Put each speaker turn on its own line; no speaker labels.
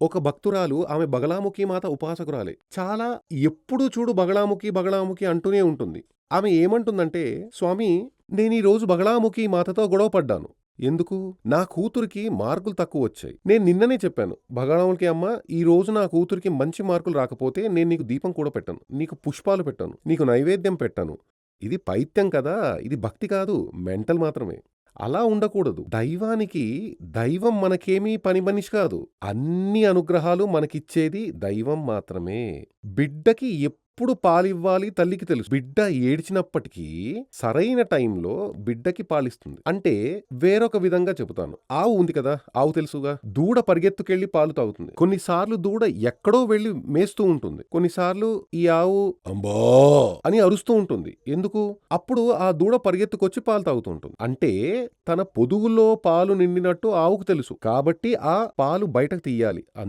ఒక భక్తురాలు ఆమె బగలాముఖి మాత ఉపాసకురాలే. చాలా ఎప్పుడూ చూడు బగలాముఖి, బగలాముఖి అంటూనే ఉంటుంది. ఆమె ఏమంటుందంటే, స్వామి నేను ఈ రోజు బగలాముఖి మాతతో గొడవ పడ్డాను. ఎందుకు? నా కూతురికి మార్కులు తక్కువ వచ్చాయి నేను నిన్ననే చెప్పాను. బగలాముఖి అమ్మ ఈ రోజు నా కూతురికి మంచి మార్కులు రాకపోతే నేను నీకు దీపం కూడా పెట్టను. నీకు పుష్పాలు పెట్టను. నీకు నైవేద్యం పెట్టను. ఇది పైత్యం కదా! ఇది భక్తి కాదు. మెంటల్ మాత్రమే. అలా ఉండకూడదు. దైవానికి దైవం మనకేమీ పని మనిషి కాదు. అన్ని అనుగ్రహాలు మనకిచ్చేది దైవం మాత్రమే. బిడ్డకి ఎప్పుడు పాలివ్వాలి తల్లికి తెలుసు. బిడ్డ ఏడ్చినప్పటికీ సరైన టైంలో బిడ్డకి పాలిస్తుంది. అంటే వేరొక విధంగా చెబుతాను. ఆవు ఉంది కదా! ఆవు తెలుసుగా! దూడ పరిగెత్తుకెళ్ళి పాలు తాగుతుంది. కొన్నిసార్లు దూడ ఎక్కడో వెళ్ళి మేస్తూ ఉంటుంది. కొన్నిసార్లు ఈ ఆవు అంబా అని అరుస్తూ ఉంటుంది. ఎందుకు? అప్పుడు ఆ దూడ పరిగెత్తుకొచ్చి పాలు తాగుతూ ఉంటుంది. అంటే తన పొదుగులో పాలు నిండినట్టు ఆవుకు తెలుసు. కాబట్టి ఆ పాలు బయటకు తీయాలి.